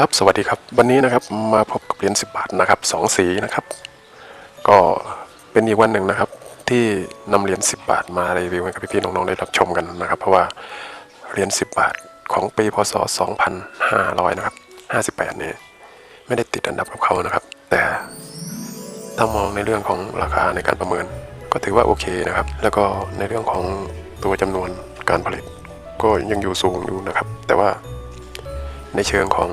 ครับสวัสดีครับวันนี้นะครับมาพบกับเหรียญ10 บาทนะครับสองสีนะครับ ก็เป็นอีกวันหนึ่งนะครับ ที่นำเหรียญ10 บาทมารีวิวให้กับพี่ๆน้องๆได้รับชมกันนะครับ เพราะว่าเหรียญ10 บาทของปีพศ 2500 นะครับ 58นี่ไม่ได้ติดอันดับกับเขานะครับ แต่ถ้ามองในเรื่องของราคาในการประเมิน ก็ถือว่าโอเคนะครับ แล้วก็ในเรื่องของตัวจำนวนการผลิต ก็ยังอยู่สูงอยู่นะครับ แต่ว่าในเชิงของ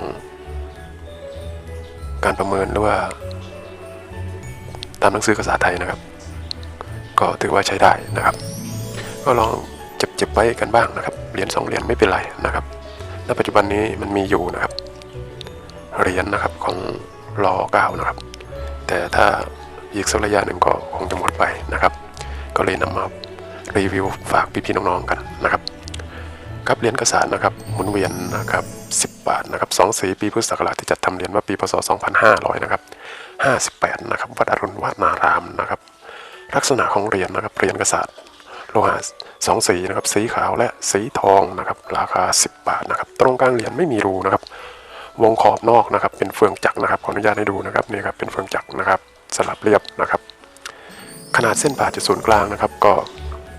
การประเมินหรือว่า ตามหนังสือภาษาไทยนะครับ ก็ถือว่าใช้ได้นะครับ ก็ลองเจ็บๆไว้กันบ้างนะครับเหรียญสองเหรียญไม่เป็นไรนะครับณปัจจุบันนี้มันมีอยู่นะครับเหรียญนะครับของรอเก้านะครับ แต่ถ้าอีกสักระยะหนึ่งก็คงจะหมดไปนะครับ ก็เลยนำมารีวิวฝากพี่ๆน้องๆกันนะครับ ครับเหรียญกระสานนะครับหมุนเวียนนะครับ10 บาทนะครับสองสีปีพุทธศักราชที่จัดทำเหรียญว่าปีพศ 2500นะครับ58นะครับวัดอรุณวนารามนะครับ ลักษณะของเหรียญนะครับเหรียญกระสานโลหะสองสีนะครับสีขาวและสีทองนะครับราคา 10 บาทนะครับตรงกลางเหรียญไม่มีรูนะครับ วงขอบนอกนะครับเป็นเฟืองจักรนะครับขออนุญาตให้ดูนะครับนี่ครับเป็นเฟืองจักรนะครับสลับเรียบนะครับ ขนาดเส้นผ่าจุดศูนย์กลางนะครับก็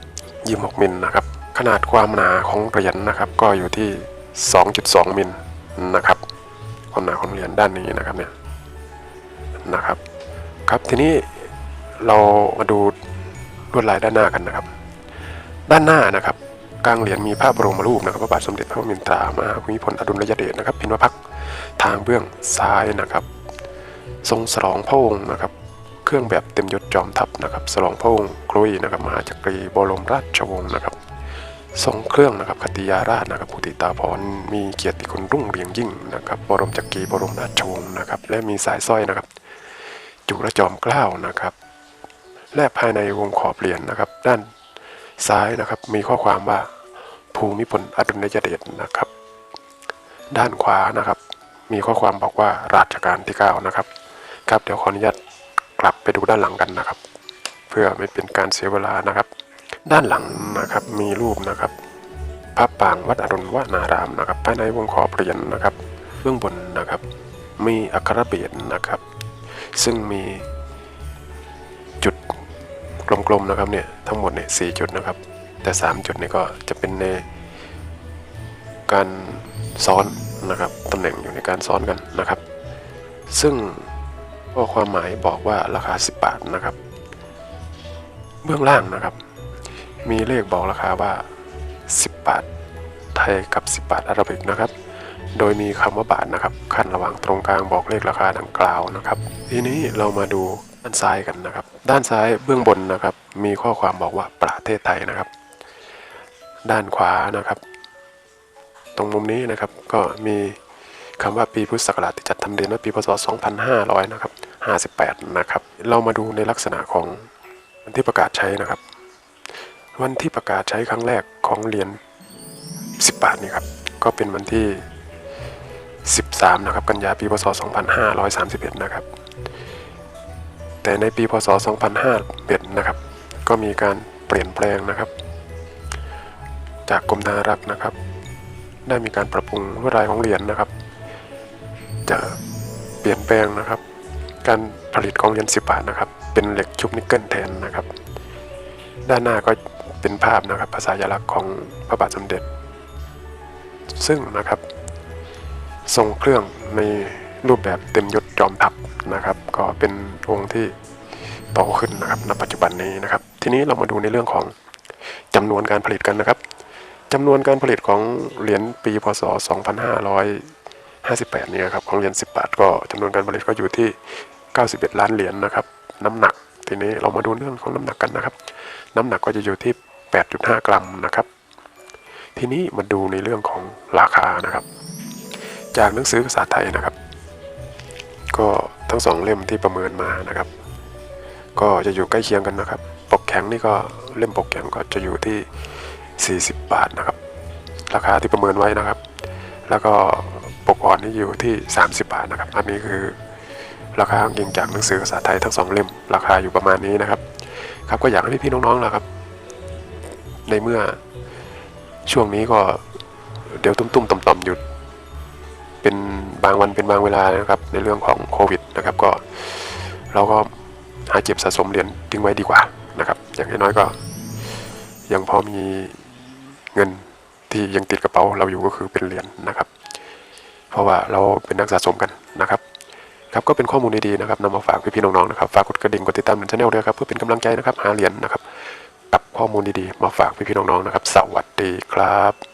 26มิลนะครับ นาดความหนาของเหรียญนะครับ ก็อยู่ที่ 2.2 มิลนะครับ ความหนาของเหรียญด้านนี้นะครับเนี่ยนะครับ ครับทีนี้เรามาดูลวดลายด้านหน้ากันนะครับ ด้านหน้านะครับกลางเหรียญมีภาพบรมรูปนะครับพระบาทสมเด็จพระมินตรามหาภูมิพลอดุลยเดชนะครับพินวพักทางเบื้องซ้ายนะครับ ทรงสลองพระองค์นะครับ เครื่องแบบเต็มยศจอมทัพนะครับสลองพระองค์กลุยนะครับมหาจักรีบรมราชวงศ์นะครับ ทรงเครื่องนะครับคติยาราชนะครับปุติตาพรมีเกียรติคุณรุ่งเรืองยิ่งนะครับบรมจักรีบรมราชวงศ์นะครับและมีสายสร้อยนะครับ จุระจอมเกล้านะครับ และภายในวงขอบเหรียญนะครับ ด้านซ้ายนะครับมีข้อความว่าภูมิพลอดุลยเดชนะครับ ด้านขวานะครับ มีข้อความบอกว่าราชการที่9นะครับครับเดี๋ยวขออนุญาตกลับไปดูด้านหลังกันนะครับ เพื่อไม่เป็นการเสียเวลานะครับ ด้านหลังนะครับมีรูปนะครับพระปางวัดอรุณวนารามนะครับภายในวงขอบเหรียญนะครับ เบื้องบนนะครับ มีอักขรเบียดนะครับ ซึ่งมีจุดกลมๆนะครับเนี่ยทั้งหมดเนี่ยสี่จุดนะครับ แต่สามจุดเนี่ยก็จะเป็นในการซ้อนนะครับตำแหน่งอยู่ในการซ้อนกันนะครับ ซึ่งก็ความหมายบอกว่าราคา 10 บาทนะครับ เบื้องล่างนะครับ มีเลขบอกราคาว่า 10 บาท ไทยกับ 10 บาทอาราบิกนะครับ โดยมีคำว่าบาทนะครับขั้นระหว่างตรงกลางบอกเลขราคาดังกล่าวนะครับ ทีนี้เรามาดูด้านซ้ายกันนะครับ ด้านซ้ายเบื้องบนนะครับ มีข้อความบอกว่าประเทศไทยนะครับ ด้านขวานะครับ ตรงมุมนี้นะครับก็มีคำว่าปีพุทธศักราชที่จัดทำเดือนว่าปีพศ 2500 นะครับ 58 นะครับ เรามาดูในลักษณะของที่ประกาศใช้นะครับ วันที่ประกาศใช้ครั้งแรกของเหรียญ10 บาทนี่ครับ ก็เป็นวันที่ 13 นะครับ กันยาปีพศ 2531 นะครับ แต่ในปีพศ2005นะครับ ก็มีการเปลี่ยนแปลงนะครับ จากกรมธนารักษ์นะครับ ได้มีการปรับปรุงลวดลายของเหรียญนะครับ จะเปลี่ยนแปลงนะครับ การผลิตของเหรียญ10 บาทนะครับ เป็นเหล็กชุบนิกเกิลแทนนะครับ ด้านหน้าก็ เป็นภาพนะครับภาษายลักษณ์ของพระบาทสมเด็จ ซึ่งนะครับทรงเครื่องในรูปแบบเต็มยศจอมทัพนะครับ ก็เป็นองค์ที่โตขึ้นนะครับณปัจจุบันนี้นะครับ ทีนี้เรามาดูในเรื่องของจำนวนการผลิตกันนะครับจำนวนการผลิตของเหรียญปีพศ 2558เนี่ยครับของเหรียญ10 บาท ก็จำนวนการผลิตก็อยู่ที่ 91 ล้านเหรียญนะครับ น้ำหนักทีนี้เรามาดูเรื่องของน้ำหนักกันนะครับ น้ำหนักก็จะอยู่ที่ 8.5 กรัมนะครับ ทีนี้มาดูในเรื่องของราคานะครับ จากหนังสือภาษาไทยนะครับ ก็ทั้งสองเล่มที่ประเมินมานะครับ ก็จะอยู่ใกล้เคียงกันนะครับ ปกแข็งนี่ก็เล่มปกแข็งก็จะอยู่ที่ 40 บาทนะครับ ราคาที่ประเมินไว้นะครับ แล้วก็ปกอ่อนนี่อยู่ที่ 30 บาทนะครับ อันนี้คือราคาอ้างอิงจากหนังสือภาษาไทยทั้งสองเล่ม ราคาอยู่ประมาณนี้นะครับ ครับก็อยากให้พี่ๆน้องๆนะครับ ในเมื่อช่วงนี้ก็เดี๋ยวตุ้มๆต่อมๆอยู่เป็นบางวันเป็นบางเวลานะครับ ในเรื่องของโควิดนะครับ ก็เราก็หาเก็บสะสมเหรียญทิ้งไว้ดีกว่านะครับ อย่างน้อยก็ ยังพอมีเงินที่ยังติดกระเป๋าเราอยู่ก็คือเป็นเหรียญนะครับ เพราะว่าเราเป็นนักสะสมกันนะครับครับก็เป็นข้อมูลดีๆนะครับนำมาฝากพี่ๆน้องๆนะครับฝากกดกระดิ่งกดติดตามเป็นช anel ด้วยครับเพื่อเป็นกำลังใจนะครับหาเหรียญนะครับ กับข้อมูลดีๆ มาฝากพี่ๆน้องๆนะครับ สวัสดีครับ